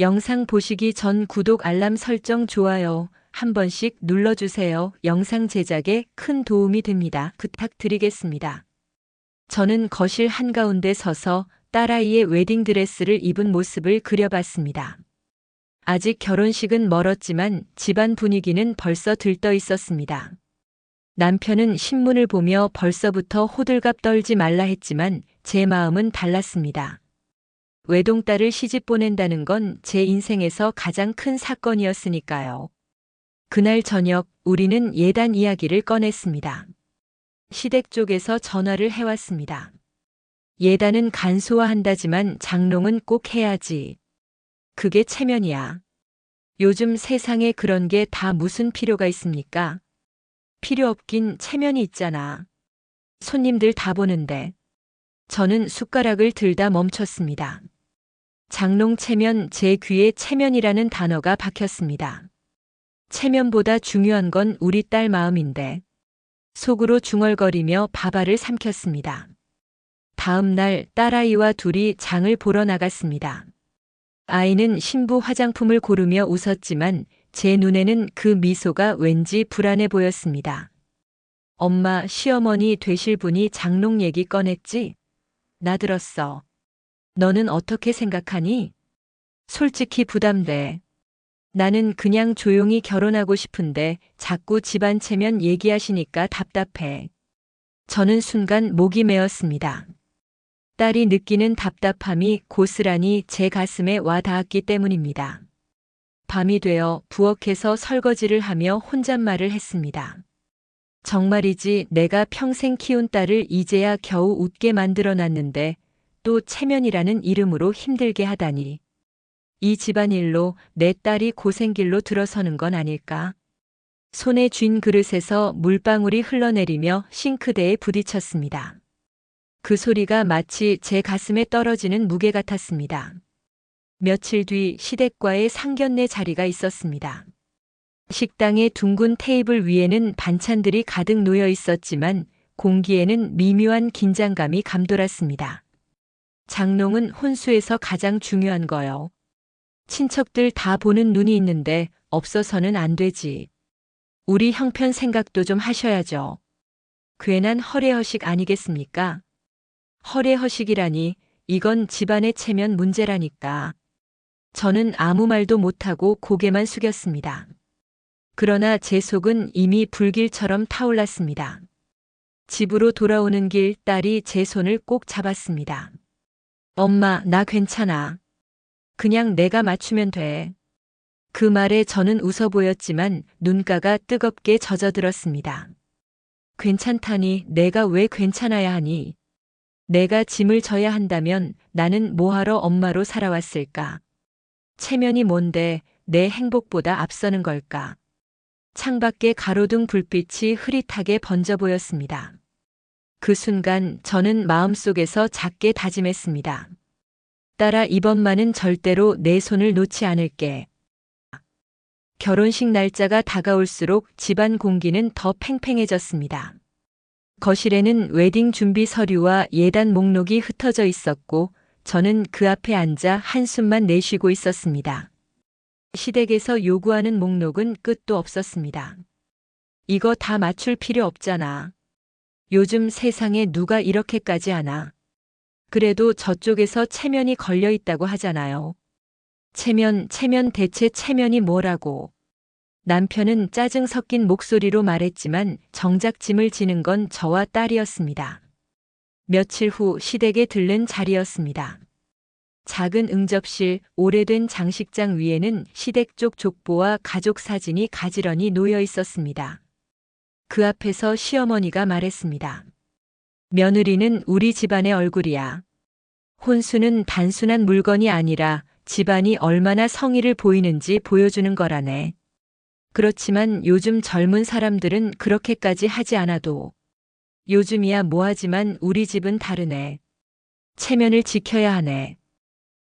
영상 보시기 전 구독 알람 설정 좋아요 한 번씩 눌러주세요. 영상 제작에 큰 도움이 됩니다. 부탁드리겠습니다. 저는 거실 한가운데 서서 딸아이의 웨딩드레스를 입은 모습을 그려봤습니다. 아직 결혼식은 멀었지만 집안 분위기는 벌써 들떠 있었습니다. 남편은 신문을 보며 벌써부터 호들갑 떨지 말라 했지만 제 마음은 달랐습니다. 외동딸을 시집 보낸다는 건 제 인생에서 가장 큰 사건이었으니까요. 그날 저녁 우리는 예단 이야기를 꺼냈습니다. 시댁 쪽에서 전화를 해왔습니다. 예단은 간소화한다지만 장롱은 꼭 해야지. 그게 체면이야. 요즘 세상에 그런 게 다 무슨 필요가 있습니까? 필요 없긴 체면이 있잖아. 손님들 다 보는데. 저는 숟가락을 들다 멈췄습니다. 장롱 체면 제 귀에 체면이라는 단어가 박혔습니다. 체면보다 중요한 건 우리 딸 마음인데. 속으로 중얼거리며 밥알을 삼켰습니다. 다음 날 딸아이와 둘이 장을 보러 나갔습니다. 아이는 신부 화장품을 고르며 웃었지만 제 눈에는 그 미소가 왠지 불안해 보였습니다. 엄마, 시어머니 되실 분이 장롱 얘기 꺼냈지? 나 들었어. 너는 어떻게 생각하니? 솔직히 부담돼. 나는 그냥 조용히 결혼하고 싶은데 자꾸 집안 체면 얘기하시니까 답답해. 저는 순간 목이 메었습니다. 딸이 느끼는 답답함이 고스란히 제 가슴에 와 닿았기 때문입니다. 밤이 되어 부엌에서 설거지를 하며 혼잣말을 했습니다. 정말이지 내가 평생 키운 딸을 이제야 겨우 웃게 만들어 놨는데 또 체면이라는 이름으로 힘들게 하다니. 이 집안일로 내 딸이 고생길로 들어서는 건 아닐까? 손에 쥔 그릇에서 물방울이 흘러내리며 싱크대에 부딪혔습니다. 그 소리가 마치 제 가슴에 떨어지는 무게 같았습니다. 며칠 뒤 시댁과의 상견례 자리가 있었습니다. 식당의 둥근 테이블 위에는 반찬들이 가득 놓여 있었지만 공기에는 미묘한 긴장감이 감돌았습니다. 장롱은 혼수에서 가장 중요한 거요. 친척들 다 보는 눈이 있는데 없어서는 안 되지. 우리 형편 생각도 좀 하셔야죠. 괜한 허례허식 아니겠습니까? 허례허식이라니 이건 집안의 체면 문제라니까. 저는 아무 말도 못하고 고개만 숙였습니다. 그러나 제 속은 이미 불길처럼 타올랐습니다. 집으로 돌아오는 길 딸이 제 손을 꼭 잡았습니다. 엄마, 나 괜찮아. 그냥 내가 맞추면 돼. 그 말에 저는 웃어 보였지만 눈가가 뜨겁게 젖어들었습니다. 괜찮다니 내가 왜 괜찮아야 하니? 내가 짐을 져야 한다면 나는 뭐하러 엄마로 살아왔을까? 체면이 뭔데 내 행복보다 앞서는 걸까? 창밖에 가로등 불빛이 흐릿하게 번져 보였습니다. 그 순간 저는 마음속에서 작게 다짐했습니다. 따라 이번만은 절대로 내 손을 놓지 않을게. 결혼식 날짜가 다가올수록 집안 공기는 더 팽팽해졌습니다. 거실에는 웨딩 준비 서류와 예단 목록이 흩어져 있었고 저는 그 앞에 앉아 한숨만 내쉬고 있었습니다. 시댁에서 요구하는 목록은 끝도 없었습니다. 이거 다 맞출 필요 없잖아. 요즘 세상에 누가 이렇게까지 하나. 그래도 저쪽에서 체면이 걸려 있다고 하잖아요. 체면, 체면 대체 체면이 뭐라고. 남편은 짜증 섞인 목소리로 말했지만 정작 짐을 지는 건 저와 딸이었습니다. 며칠 후 시댁에 들른 자리였습니다. 작은 응접실, 오래된 장식장 위에는 시댁 쪽 족보와 가족 사진이 가지런히 놓여 있었습니다. 그 앞에서 시어머니가 말했습니다. 며느리는 우리 집안의 얼굴이야. 혼수는 단순한 물건이 아니라 집안이 얼마나 성의를 보이는지 보여주는 거라네. 그렇지만 요즘 젊은 사람들은 그렇게까지 하지 않아도 요즘이야 뭐하지만 우리 집은 다르네. 체면을 지켜야 하네.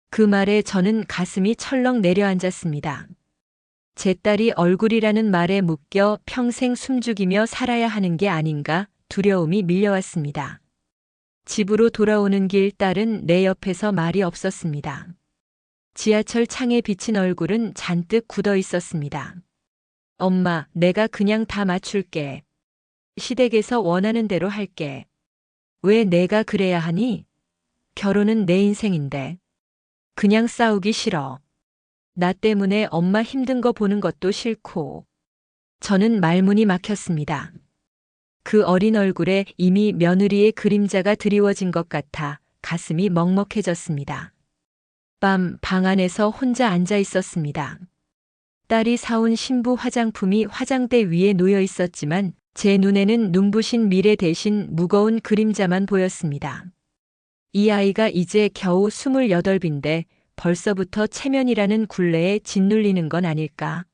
그 말에 저는 가슴이 철렁 내려앉았습니다. 제 딸이 얼굴이라는 말에 묶여 평생 숨죽이며 살아야 하는 게 아닌가 두려움이 밀려왔습니다. 집으로 돌아오는 길 딸은 내 옆에서 말이 없었습니다. 지하철 창에 비친 얼굴은 잔뜩 굳어 있었습니다. 엄마, 내가 그냥 다 맞출게. 시댁에서 원하는 대로 할게. 왜 내가 그래야 하니? 결혼은 내 인생인데. 그냥 싸우기 싫어. 나 때문에 엄마 힘든 거 보는 것도 싫고. 저는 말문이 막혔습니다. 그 어린 얼굴에 이미 며느리의 그림자가 드리워진 것 같아 가슴이 먹먹해졌습니다. 밤 방 안에서 혼자 앉아 있었습니다. 딸이 사온 신부 화장품이 화장대 위에 놓여 있었지만 제 눈에는 눈부신 미래 대신 무거운 그림자만 보였습니다. 이 아이가 이제 겨우 28인데 벌써부터 체면이라는 굴레에 짓눌리는 건 아닐까.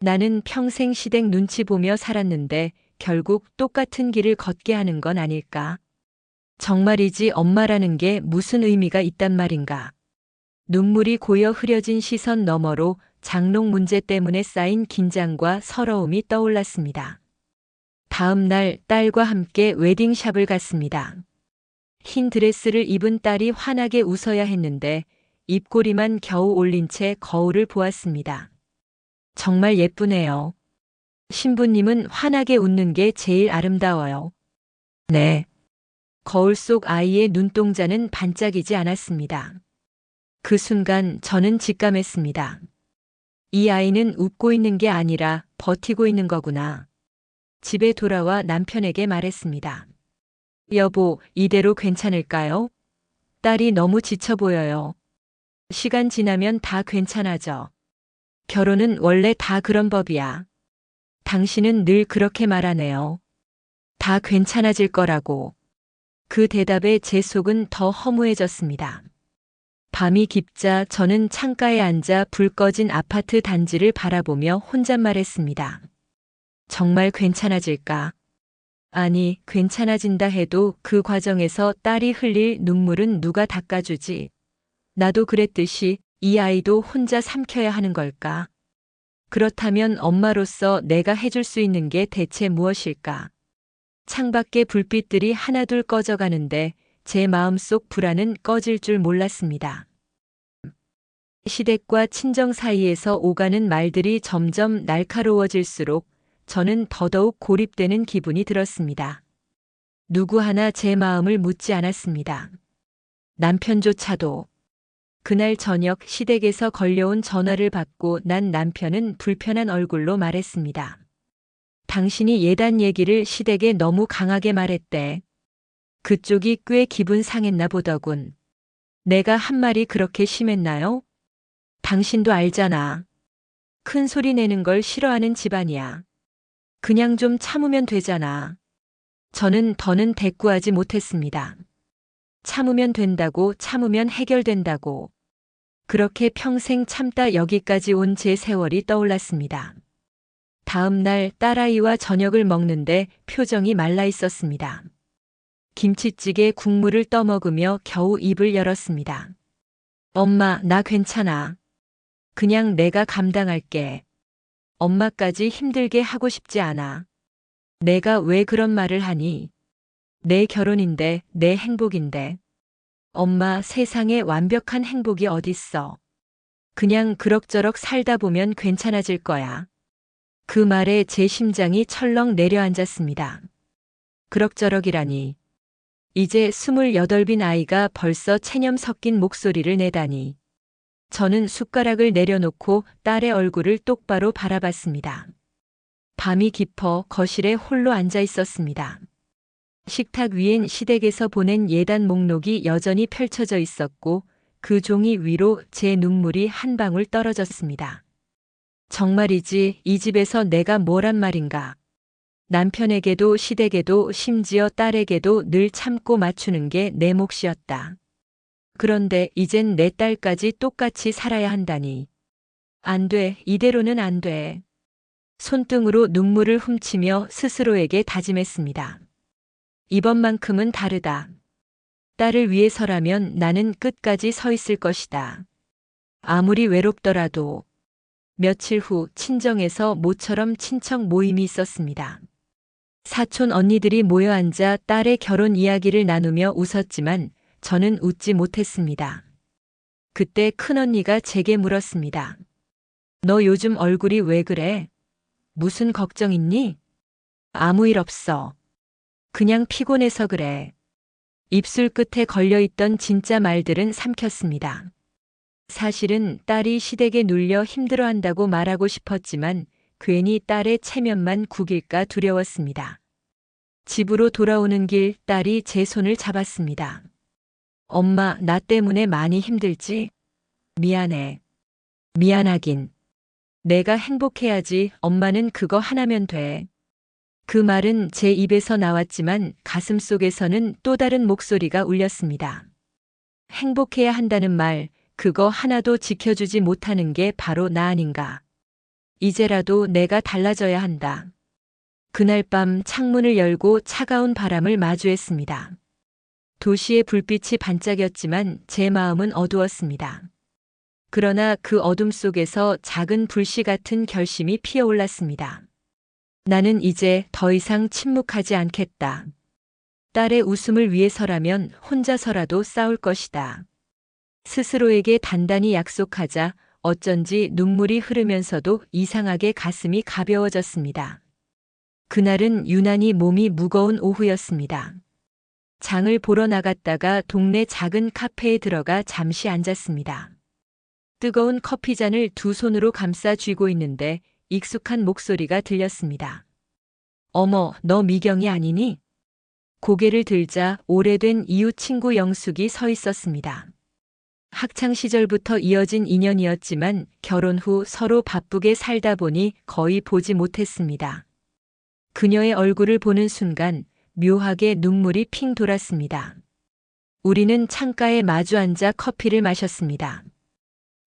나는 평생 시댁 눈치 보며 살았는데 결국 똑같은 길을 걷게 하는 건 아닐까. 정말이지 엄마라는 게 무슨 의미가 있단 말인가. 눈물이 고여 흐려진 시선 너머로 장롱 문제 때문에 쌓인 긴장과 서러움이 떠올랐습니다. 다음 날 딸과 함께 웨딩샵을 갔습니다. 흰 드레스를 입은 딸이 환하게 웃어야 했는데 입꼬리만 겨우 올린 채 거울을 보았습니다. 정말 예쁘네요. 신부님은 환하게 웃는 게 제일 아름다워요. 네. 거울 속 아이의 눈동자는 반짝이지 않았습니다. 그 순간 저는 직감했습니다. 이 아이는 웃고 있는 게 아니라 버티고 있는 거구나. 집에 돌아와 남편에게 말했습니다. 여보, 이대로 괜찮을까요? 딸이 너무 지쳐 보여요. 시간 지나면 다 괜찮아져. 결혼은 원래 다 그런 법이야. 당신은 늘 그렇게 말하네요. 다 괜찮아질 거라고. 그 대답에 제 속은 더 허무해졌습니다. 밤이 깊자 저는 창가에 앉아 불 꺼진 아파트 단지를 바라보며 혼잣말했습니다. 정말 괜찮아질까? 아니, 괜찮아진다 해도 그 과정에서 딸이 흘릴 눈물은 누가 닦아주지? 나도 그랬듯이 이 아이도 혼자 삼켜야 하는 걸까? 그렇다면 엄마로서 내가 해줄 수 있는 게 대체 무엇일까? 창밖에 불빛들이 하나둘 꺼져가는데 제 마음속 불안은 꺼질 줄 몰랐습니다. 시댁과 친정 사이에서 오가는 말들이 점점 날카로워질수록 저는 더더욱 고립되는 기분이 들었습니다. 누구 하나 제 마음을 묻지 않았습니다. 남편조차도 그날 저녁 시댁에서 걸려온 전화를 받고 난 남편은 불편한 얼굴로 말했습니다. 당신이 예단 얘기를 시댁에 너무 강하게 말했대. 그쪽이 꽤 기분 상했나 보더군. 내가 한 말이 그렇게 심했나요? 당신도 알잖아. 큰 소리 내는 걸 싫어하는 집안이야. 그냥 좀 참으면 되잖아. 저는 더는 대꾸하지 못했습니다. 참으면 된다고 참으면 해결된다고. 그렇게 평생 참다 여기까지 온 제 세월이 떠올랐습니다. 다음 날 딸아이와 저녁을 먹는데 표정이 말라 있었습니다. 김치찌개 국물을 떠먹으며 겨우 입을 열었습니다. 엄마, 나 괜찮아. 그냥 내가 감당할게. 엄마까지 힘들게 하고 싶지 않아. 내가 왜 그런 말을 하니? 내 결혼인데, 내 행복인데. 엄마 세상에 완벽한 행복이 어딨어. 그냥 그럭저럭 살다 보면 괜찮아질 거야. 그 말에 제 심장이 철렁 내려앉았습니다. 그럭저럭이라니. 이제 28빈 아이가 벌써 체념 섞인 목소리를 내다니. 저는 숟가락을 내려놓고 딸의 얼굴을 똑바로 바라봤습니다. 밤이 깊어 거실에 홀로 앉아 있었습니다. 식탁 위엔 시댁에서 보낸 예단 목록이 여전히 펼쳐져 있었고 그 종이 위로 제 눈물이 한 방울 떨어졌습니다. 정말이지 이 집에서 내가 뭐란 말인가. 남편에게도 시댁에도 심지어 딸에게도 늘 참고 맞추는 게 내 몫이었다. 그런데 이젠 내 딸까지 똑같이 살아야 한다니. 안 돼, 이대로는 안 돼. 손등으로 눈물을 훔치며 스스로에게 다짐했습니다. 이번만큼은 다르다. 딸을 위해서라면 나는 끝까지 서 있을 것이다. 아무리 외롭더라도 며칠 후 친정에서 모처럼 친척 모임이 있었습니다. 사촌 언니들이 모여 앉아 딸의 결혼 이야기를 나누며 웃었지만 저는 웃지 못했습니다. 그때 큰언니가 제게 물었습니다. 너 요즘 얼굴이 왜 그래? 무슨 걱정 있니? 아무 일 없어. 그냥 피곤해서 그래. 입술 끝에 걸려있던 진짜 말들은 삼켰습니다. 사실은 딸이 시댁에 눌려 힘들어한다고 말하고 싶었지만 괜히 딸의 체면만 구길까 두려웠습니다. 집으로 돌아오는 길 딸이 제 손을 잡았습니다. 엄마, 나 때문에 많이 힘들지? 미안해. 미안하긴. 내가 행복해야지 엄마는 그거 하나면 돼. 그 말은 제 입에서 나왔지만 가슴 속에서는 또 다른 목소리가 울렸습니다. 행복해야 한다는 말, 그거 하나도 지켜주지 못하는 게 바로 나 아닌가. 이제라도 내가 달라져야 한다. 그날 밤 창문을 열고 차가운 바람을 마주했습니다. 도시의 불빛이 반짝였지만 제 마음은 어두웠습니다. 그러나 그 어둠 속에서 작은 불씨 같은 결심이 피어올랐습니다. 나는 이제 더 이상 침묵하지 않겠다. 딸의 웃음을 위해서라면 혼자서라도 싸울 것이다. 스스로에게 단단히 약속하자 어쩐지 눈물이 흐르면서도 이상하게 가슴이 가벼워졌습니다. 그날은 유난히 몸이 무거운 오후였습니다. 장을 보러 나갔다가 동네 작은 카페에 들어가 잠시 앉았습니다. 뜨거운 커피잔을 두 손으로 감싸 쥐고 있는데 익숙한 목소리가 들렸습니다. 어머, 너 미경이 아니니? 고개를 들자 오래된 이웃 친구 영숙이 서 있었습니다. 학창 시절부터 이어진 인연이었지만 결혼 후 서로 바쁘게 살다 보니 거의 보지 못했습니다. 그녀의 얼굴을 보는 순간 묘하게 눈물이 핑 돌았습니다. 우리는 창가에 마주 앉아 커피를 마셨습니다.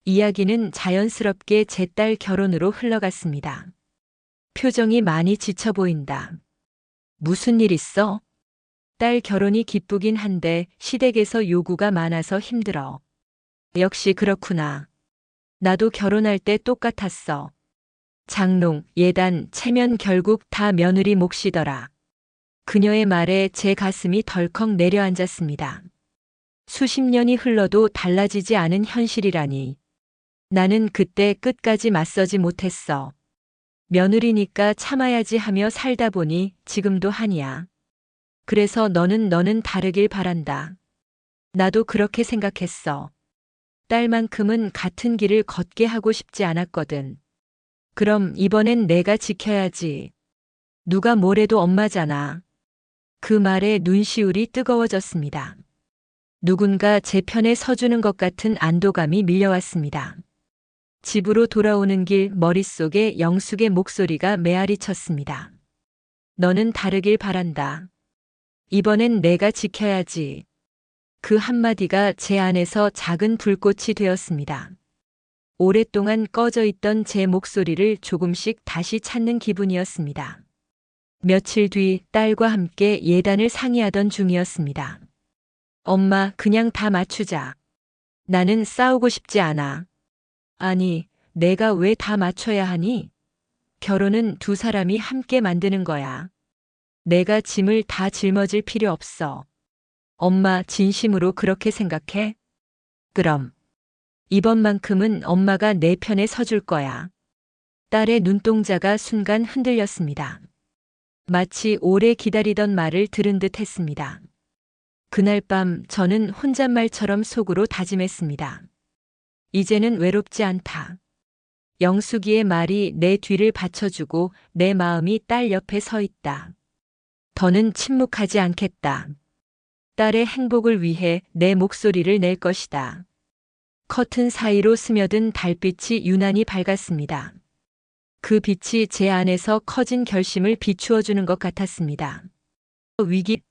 이야기는 자연스럽게 제 딸 결혼으로 흘러갔습니다. 표정이 많이 지쳐 보인다. 무슨 일 있어? 딸 결혼이 기쁘긴 한데 시댁에서 요구가 많아서 힘들어. 역시 그렇구나. 나도 결혼할 때 똑같았어. 장롱, 예단, 체면 결국 다 며느리 몫이더라. 그녀의 말에 제 가슴이 덜컥 내려앉았습니다. 수십 년이 흘러도 달라지지 않은 현실이라니. 나는 그때 끝까지 맞서지 못했어. 며느리니까 참아야지 하며 살다 보니 지금도 한이야. 그래서 너는 너는 다르길 바란다. 나도 그렇게 생각했어. 딸만큼은 같은 길을 걷게 하고 싶지 않았거든. 그럼 이번엔 내가 지켜야지. 누가 뭐래도 엄마잖아. 그 말에 눈시울이 뜨거워졌습니다. 누군가 제 편에 서주는 것 같은 안도감이 밀려왔습니다. 집으로 돌아오는 길 머릿속에 영숙의 목소리가 메아리 쳤습니다. 너는 다르길 바란다. 이번엔 내가 지켜야지. 그 한마디가 제 안에서 작은 불꽃이 되었습니다. 오랫동안 꺼져 있던 제 목소리를 조금씩 다시 찾는 기분이었습니다. 며칠 뒤 딸과 함께 예단을 상의하던 중이었습니다. 엄마, 그냥 다 맞추자. 나는 싸우고 싶지 않아. 아니, 내가 왜 다 맞춰야 하니? 결혼은 두 사람이 함께 만드는 거야. 내가 짐을 다 짊어질 필요 없어. 엄마 진심으로 그렇게 생각해? 그럼. 이번만큼은 엄마가 내 편에 서줄 거야. 딸의 눈동자가 순간 흔들렸습니다. 마치 오래 기다리던 말을 들은 듯 했습니다. 그날 밤 저는 혼잣말처럼 속으로 다짐했습니다. 이제는 외롭지 않다. 영숙이의 말이 내 뒤를 받쳐주고 내 마음이 딸 옆에 서 있다. 더는 침묵하지 않겠다. 딸의 행복을 위해 내 목소리를 낼 것이다. 커튼 사이로 스며든 달빛이 유난히 밝았습니다. 그 빛이 제 안에서 커진 결심을 비추어 주는 것 같았습니다. 위기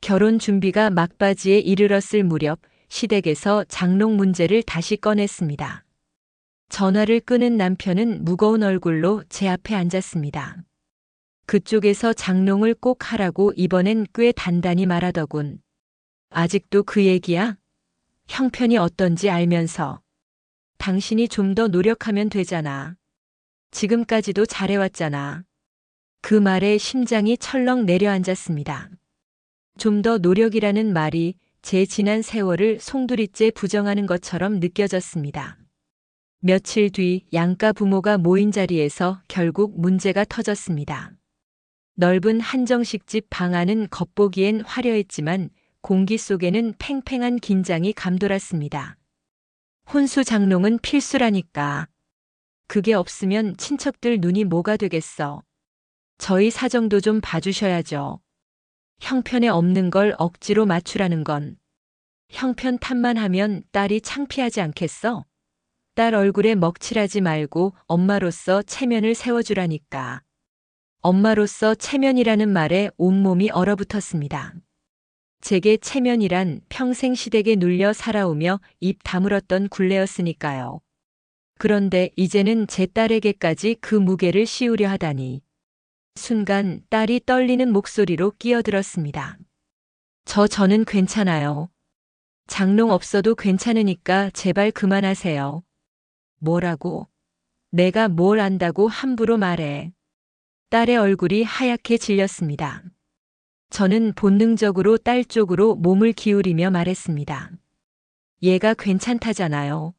결혼 준비가 막바지에 이르렀을 무렵 시댁에서 장롱 문제를 다시 꺼냈습니다. 전화를 끄는 남편은 무거운 얼굴로 제 앞에 앉았습니다. 그쪽에서 장롱을 꼭 하라고 이번엔 꽤 단단히 말하더군. 아직도 그 얘기야? 형편이 어떤지 알면서. 당신이 좀 더 노력하면 되잖아. 지금까지도 잘해왔잖아. 그 말에 심장이 철렁 내려앉았습니다. 좀 더 노력이라는 말이 제 지난 세월을 송두리째 부정하는 것처럼 느껴졌습니다. 며칠 뒤 양가 부모가 모인 자리에서 결국 문제가 터졌습니다. 넓은 한정식집 방 안은 겉보기엔 화려했지만 공기 속에는 팽팽한 긴장이 감돌았습니다. 혼수 장롱은 필수라니까. 그게 없으면 친척들 눈이 뭐가 되겠어. 저희 사정도 좀 봐주셔야죠. 형편에 없는 걸 억지로 맞추라는 건 형편 탓만 하면 딸이 창피하지 않겠어? 딸 얼굴에 먹칠하지 말고 엄마로서 체면을 세워주라니까. 엄마로서 체면이라는 말에 온몸이 얼어붙었습니다. 제게 체면이란 평생 시댁에 눌려 살아오며 입 다물었던 굴레였으니까요. 그런데 이제는 제 딸에게까지 그 무게를 씌우려 하다니. 순간 딸이 떨리는 목소리로 끼어들었습니다. 저 저는 괜찮아요. 장롱 없어도 괜찮으니까 제발 그만하세요. 뭐라고? 내가 뭘 안다고 함부로 말해. 딸의 얼굴이 하얗게 질렸습니다. 저는 본능적으로 딸 쪽으로 몸을 기울이며 말했습니다. 얘가 괜찮다잖아요.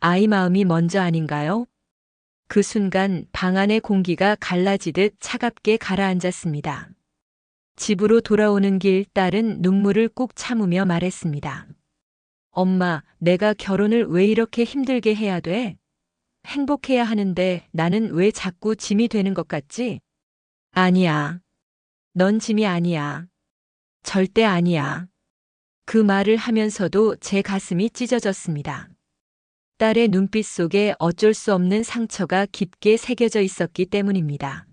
아이 마음이 먼저 아닌가요? 그 순간 방 안의 공기가 갈라지듯 차갑게 가라앉았습니다. 집으로 돌아오는 길 딸은 눈물을 꾹 참으며 말했습니다. 엄마, 내가 결혼을 왜 이렇게 힘들게 해야 돼? 행복해야 하는데 나는 왜 자꾸 짐이 되는 것 같지? 아니야. 넌 짐이 아니야. 절대 아니야. 그 말을 하면서도 제 가슴이 찢어졌습니다. 딸의 눈빛 속에 어쩔 수 없는 상처가 깊게 새겨져 있었기 때문입니다.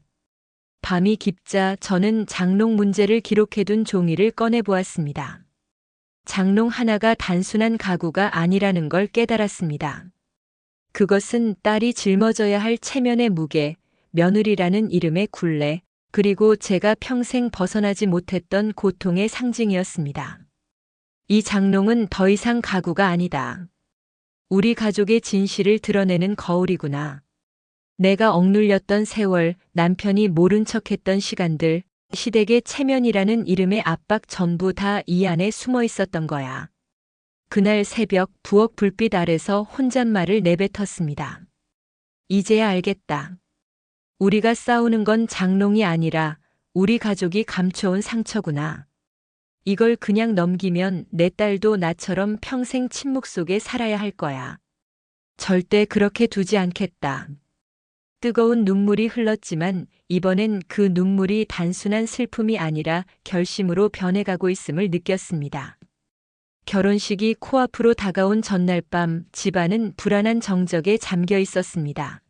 밤이 깊자 저는 장롱 문제를 기록해둔 종이를 꺼내 보았습니다. 장롱 하나가 단순한 가구가 아니라는 걸 깨달았습니다. 그것은 딸이 짊어져야 할 체면의 무게, 며느리라는 이름의 굴레, 그리고 제가 평생 벗어나지 못했던 고통의 상징이었습니다. 이 장롱은 더 이상 가구가 아니다. 우리 가족의 진실을 드러내는 거울이구나. 내가 억눌렸던 세월, 남편이 모른 척했던 시간들, 시댁의 체면이라는 이름의 압박 전부 다 이 안에 숨어 있었던 거야. 그날 새벽 부엌 불빛 아래서 혼잣말을 내뱉었습니다. 이제야 알겠다. 우리가 싸우는 건 장롱이 아니라 우리 가족이 감춰온 상처구나. 이걸 그냥 넘기면 내 딸도 나처럼 평생 침묵 속에 살아야 할 거야. 절대 그렇게 두지 않겠다. 뜨거운 눈물이 흘렀지만 이번엔 그 눈물이 단순한 슬픔이 아니라 결심으로 변해가고 있음을 느꼈습니다. 결혼식이 코앞으로 다가온 전날 밤 집안은 불안한 정적에 잠겨 있었습니다.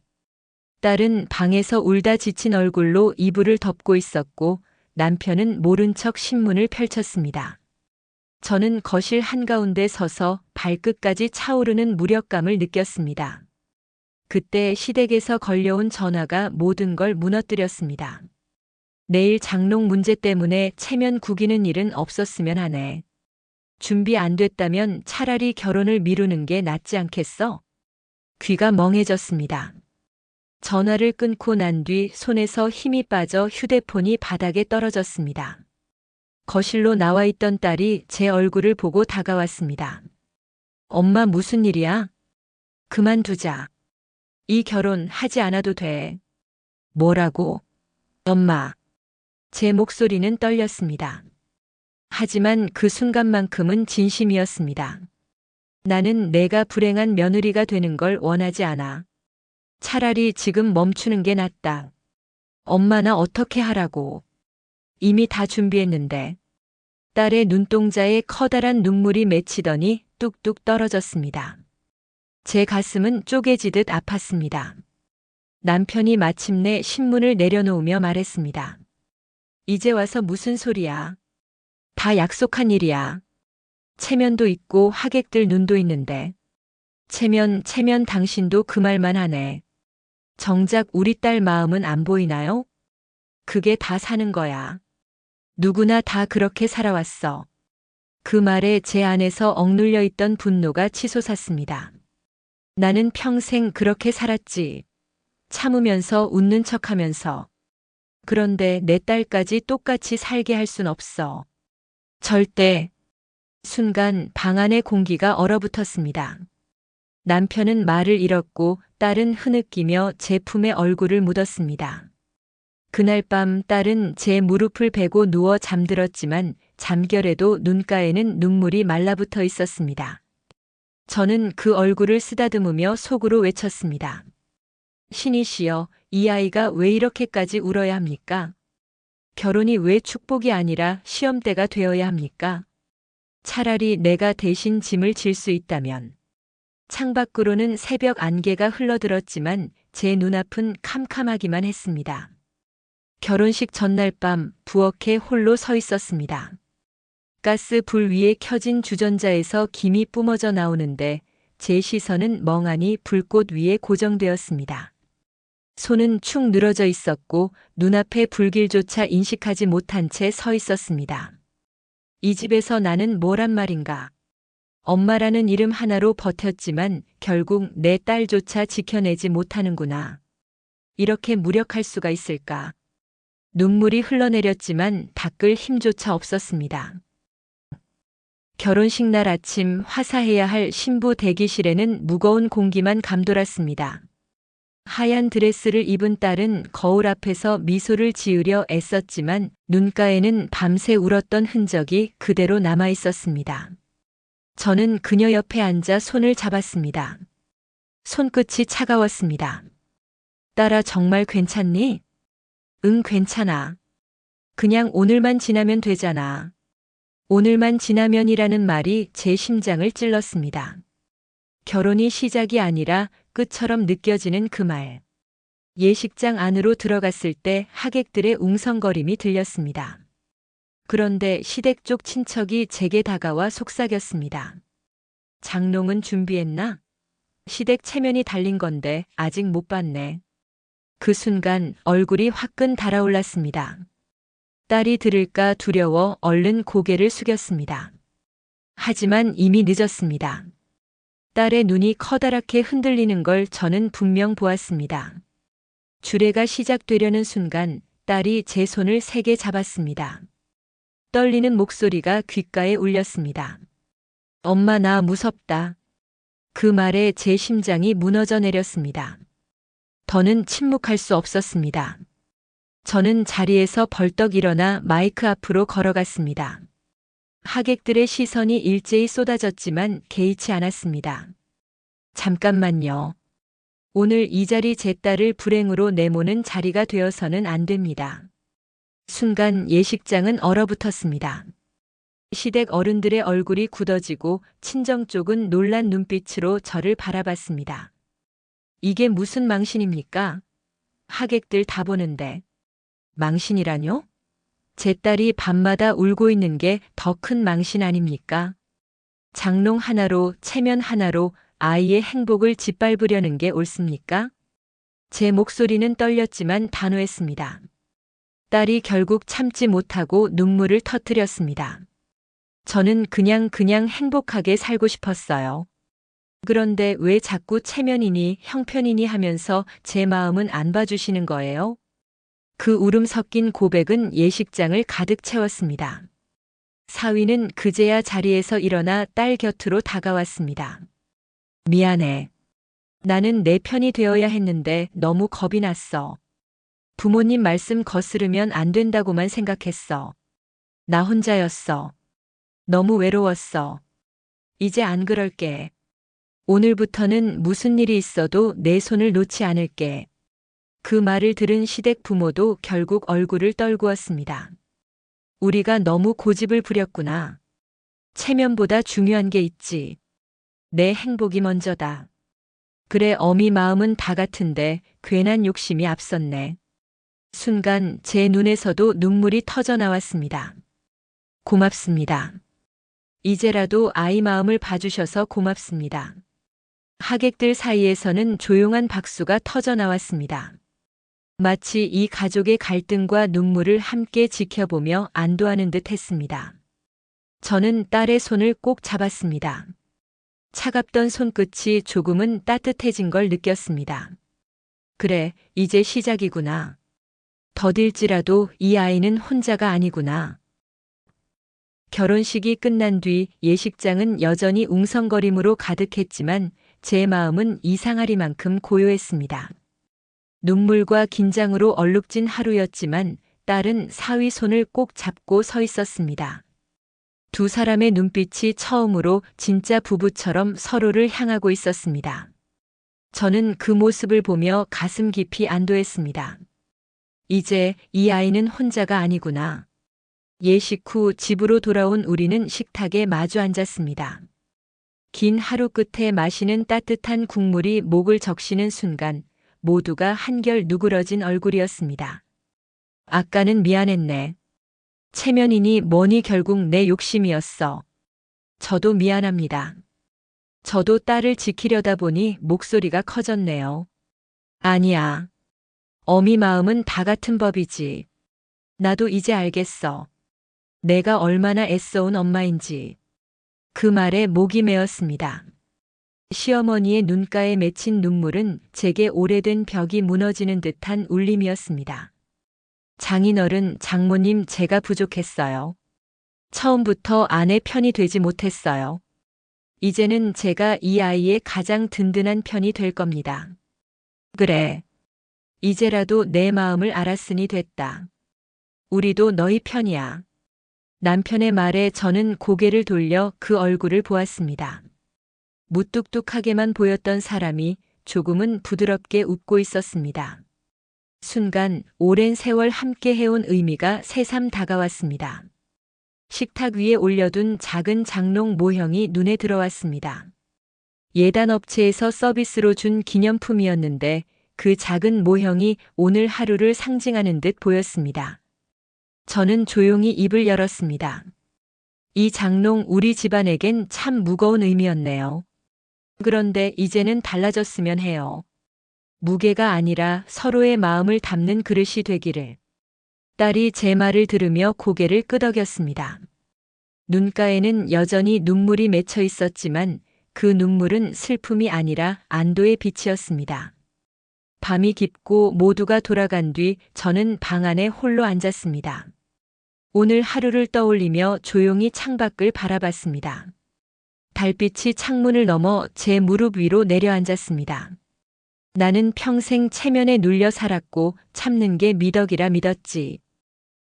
딸은 방에서 울다 지친 얼굴로 이불을 덮고 있었고 남편은 모른 척 신문을 펼쳤습니다. 저는 거실 한가운데 서서 발끝까지 차오르는 무력감을 느꼈습니다. 그때 시댁에서 걸려온 전화가 모든 걸 무너뜨렸습니다. 내일 장롱 문제 때문에 체면 구기는 일은 없었으면 하네. 준비 안 됐다면 차라리 결혼을 미루는 게 낫지 않겠어? 귀가 멍해졌습니다. 전화를 끊고 난 뒤 손에서 힘이 빠져 휴대폰이 바닥에 떨어졌습니다. 거실로 나와 있던 딸이 제 얼굴을 보고 다가왔습니다. 엄마 무슨 일이야? 그만두자. 이 결혼 하지 않아도 돼. 뭐라고? 엄마. 제 목소리는 떨렸습니다. 하지만 그 순간만큼은 진심이었습니다. 나는 내가 불행한 며느리가 되는 걸 원하지 않아. 차라리 지금 멈추는 게 낫다. 엄마나 어떻게 하라고. 이미 다 준비했는데. 딸의 눈동자에 커다란 눈물이 맺히더니 뚝뚝 떨어졌습니다. 제 가슴은 쪼개지듯 아팠습니다. 남편이 마침내 신문을 내려놓으며 말했습니다. 이제 와서 무슨 소리야. 다 약속한 일이야. 체면도 있고 하객들 눈도 있는데. 체면, 체면 당신도 그 말만 하네. 정작 우리 딸 마음은 안 보이나요? 그게 다 사는 거야. 누구나 다 그렇게 살아왔어. 그 말에 제 안에서 억눌려 있던 분노가 치솟았습니다. 나는 평생 그렇게 살았지. 참으면서 웃는 척 하면서. 그런데 내 딸까지 똑같이 살게 할 순 없어. 절대 순간 방 안의 공기가 얼어붙었습니다. 남편은 말을 잃었고 딸은 흐느끼며 제 품에 얼굴을 묻었습니다. 그날 밤 딸은 제 무릎을 베고 누워 잠들었지만 잠결에도 눈가에는 눈물이 말라붙어 있었습니다. 저는 그 얼굴을 쓰다듬으며 속으로 외쳤습니다. 신이시여, 이 아이가 왜 이렇게까지 울어야 합니까? 결혼이 왜 축복이 아니라 시험대가 되어야 합니까? 차라리 내가 대신 짐을 질 수 있다면. 창밖으로는 새벽 안개가 흘러들었지만 제 눈앞은 캄캄하기만 했습니다. 결혼식 전날 밤 부엌에 홀로 서 있었습니다. 가스 불 위에 켜진 주전자에서 김이 뿜어져 나오는데 제 시선은 멍하니 불꽃 위에 고정되었습니다. 손은 축 늘어져 있었고 눈앞의 불길조차 인식하지 못한 채 서 있었습니다. 이 집에서 나는 뭐란 말인가? 엄마라는 이름 하나로 버텼지만 결국 내 딸조차 지켜내지 못하는구나. 이렇게 무력할 수가 있을까? 눈물이 흘러내렸지만 닦을 힘조차 없었습니다. 결혼식 날 아침 화사해야 할 신부 대기실에는 무거운 공기만 감돌았습니다. 하얀 드레스를 입은 딸은 거울 앞에서 미소를 지으려 애썼지만 눈가에는 밤새 울었던 흔적이 그대로 남아 있었습니다. 저는 그녀 옆에 앉아 손을 잡았습니다. 손끝이 차가웠습니다. 딸아 정말 괜찮니? 응, 괜찮아. 그냥 오늘만 지나면 되잖아. 오늘만 지나면이라는 말이 제 심장을 찔렀습니다. 결혼이 시작이 아니라 끝처럼 느껴지는 그 말. 예식장 안으로 들어갔을 때 하객들의 웅성거림이 들렸습니다. 그런데 시댁 쪽 친척이 제게 다가와 속삭였습니다. 장롱은 준비했나? 시댁 체면이 달린 건데 아직 못 봤네. 그 순간 얼굴이 화끈 달아올랐습니다. 딸이 들을까 두려워 얼른 고개를 숙였습니다. 하지만 이미 늦었습니다. 딸의 눈이 커다랗게 흔들리는 걸 저는 분명 보았습니다. 주례가 시작되려는 순간 딸이 제 손을 세게 잡았습니다. 떨리는 목소리가 귓가에 울렸습니다. 엄마 나 무섭다. 그 말에 제 심장이 무너져 내렸습니다. 더는 침묵할 수 없었습니다. 저는 자리에서 벌떡 일어나 마이크 앞으로 걸어갔습니다. 하객들의 시선이 일제히 쏟아졌지만 개의치 않았습니다. 잠깐만요. 오늘 이 자리 제 딸을 불행으로 내모는 자리가 되어서는 안 됩니다. 순간 예식장은 얼어붙었습니다. 시댁 어른들의 얼굴이 굳어지고 친정 쪽은 놀란 눈빛으로 저를 바라봤습니다. 이게 무슨 망신입니까? 하객들 다 보는데. 망신이라뇨? 제 딸이 밤마다 울고 있는 게 더 큰 망신 아닙니까? 장롱 하나로, 체면 하나로 아이의 행복을 짓밟으려는 게 옳습니까? 제 목소리는 떨렸지만 단호했습니다. 딸이 결국 참지 못하고 눈물을 터뜨렸습니다. 저는 그냥 그냥 행복하게 살고 싶었어요. 그런데 왜 자꾸 체면이니 형편이니 하면서 제 마음은 안 봐주시는 거예요? 그 울음 섞인 고백은 예식장을 가득 채웠습니다. 사위는 그제야 자리에서 일어나 딸 곁으로 다가왔습니다. 미안해. 나는 내 편이 되어야 했는데 너무 겁이 났어. 부모님 말씀 거스르면 안 된다고만 생각했어. 나 혼자였어. 너무 외로웠어. 이제 안 그럴게. 오늘부터는 무슨 일이 있어도 내 손을 놓지 않을게. 그 말을 들은 시댁 부모도 결국 얼굴을 떨구었습니다. 우리가 너무 고집을 부렸구나. 체면보다 중요한 게 있지. 내 행복이 먼저다. 그래 어미 마음은 다 같은데 괜한 욕심이 앞섰네. 순간 제 눈에서도 눈물이 터져 나왔습니다. 고맙습니다. 이제라도 아이 마음을 봐주셔서 고맙습니다. 하객들 사이에서는 조용한 박수가 터져 나왔습니다. 마치 이 가족의 갈등과 눈물을 함께 지켜보며 안도하는 듯 했습니다. 저는 딸의 손을 꼭 잡았습니다. 차갑던 손끝이 조금은 따뜻해진 걸 느꼈습니다. 그래, 이제 시작이구나. 더딜지라도 이 아이는 혼자가 아니구나. 결혼식이 끝난 뒤 예식장은 여전히 웅성거림으로 가득했지만 제 마음은 이상하리만큼 고요했습니다. 눈물과 긴장으로 얼룩진 하루였지만 딸은 사위 손을 꼭 잡고 서 있었습니다. 두 사람의 눈빛이 처음으로 진짜 부부처럼 서로를 향하고 있었습니다. 저는 그 모습을 보며 가슴 깊이 안도했습니다. 이제 이 아이는 혼자가 아니구나. 예식 후 집으로 돌아온 우리는 식탁에 마주 앉았습니다. 긴 하루 끝에 마시는 따뜻한 국물이 목을 적시는 순간 모두가 한결 누그러진 얼굴이었습니다. 아까는 미안했네. 체면이니 뭐니 결국 내 욕심이었어. 저도 미안합니다. 저도 딸을 지키려다 보니 목소리가 커졌네요. 아니야. 어미 마음은 다 같은 법이지. 나도 이제 알겠어. 내가 얼마나 애써온 엄마인지. 그 말에 목이 메었습니다. 시어머니의 눈가에 맺힌 눈물은 제게 오래된 벽이 무너지는 듯한 울림이었습니다. 장인어른, 장모님 제가 부족했어요. 처음부터 아내 편이 되지 못했어요. 이제는 제가 이 아이의 가장 든든한 편이 될 겁니다. 그래. 이제라도 내 마음을 알았으니 됐다. 우리도 너희 편이야. 남편의 말에 저는 고개를 돌려 그 얼굴을 보았습니다. 무뚝뚝하게만 보였던 사람이 조금은 부드럽게 웃고 있었습니다. 순간 오랜 세월 함께 해온 의미가 새삼 다가왔습니다. 식탁 위에 올려둔 작은 장롱 모형이 눈에 들어왔습니다. 예단 업체에서 서비스로 준 기념품이었는데 그 작은 모형이 오늘 하루를 상징하는 듯 보였습니다. 저는 조용히 입을 열었습니다. 이 장롱 우리 집안에겐 참 무거운 의미였네요. 그런데 이제는 달라졌으면 해요. 무게가 아니라 서로의 마음을 담는 그릇이 되기를. 딸이 제 말을 들으며 고개를 끄덕였습니다. 눈가에는 여전히 눈물이 맺혀 있었지만 그 눈물은 슬픔이 아니라 안도의 빛이었습니다. 밤이 깊고 모두가 돌아간 뒤 저는 방 안에 홀로 앉았습니다. 오늘 하루를 떠올리며 조용히 창밖을 바라봤습니다. 달빛이 창문을 넘어 제 무릎 위로 내려앉았습니다. 나는 평생 체면에 눌려 살았고 참는 게 미덕이라 믿었지.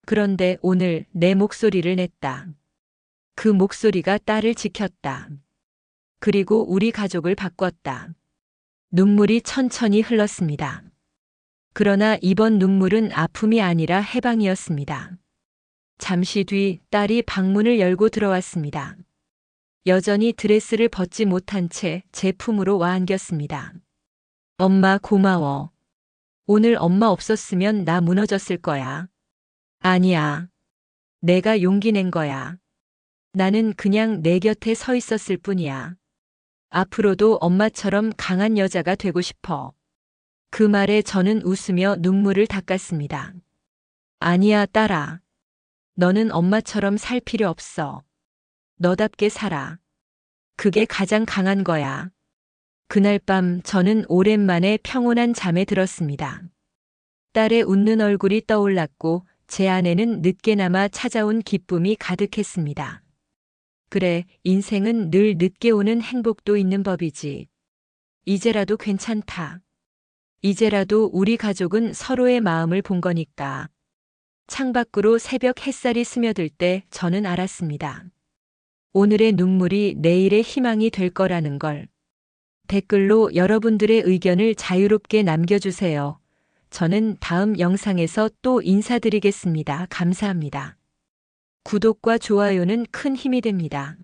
그런데 오늘 내 목소리를 냈다. 그 목소리가 딸을 지켰다. 그리고 우리 가족을 바꿨다. 눈물이 천천히 흘렀습니다. 그러나 이번 눈물은 아픔이 아니라 해방이었습니다. 잠시 뒤 딸이 방문을 열고 들어왔습니다. 여전히 드레스를 벗지 못한 채 제 품으로 와 안겼습니다. 엄마 고마워. 오늘 엄마 없었으면 나 무너졌을 거야. 아니야. 내가 용기 낸 거야. 나는 그냥 내 곁에 서 있었을 뿐이야. 앞으로도 엄마처럼 강한 여자가 되고 싶어. 그 말에 저는 웃으며 눈물을 닦았습니다. 아니야, 딸아. 너는 엄마처럼 살 필요 없어. 너답게 살아. 그게 가장 강한 거야. 그날 밤 저는 오랜만에 평온한 잠에 들었습니다. 딸의 웃는 얼굴이 떠올랐고 제 안에는 늦게나마 찾아온 기쁨이 가득했습니다. 그래, 인생은 늘 늦게 오는 행복도 있는 법이지. 이제라도 괜찮다. 이제라도 우리 가족은 서로의 마음을 본 거니까. 창밖으로 새벽 햇살이 스며들 때 저는 알았습니다. 오늘의 눈물이 내일의 희망이 될 거라는 걸. 댓글로 여러분들의 의견을 자유롭게 남겨주세요. 저는 다음 영상에서 또 인사드리겠습니다. 감사합니다. 구독과 좋아요는 큰 힘이 됩니다.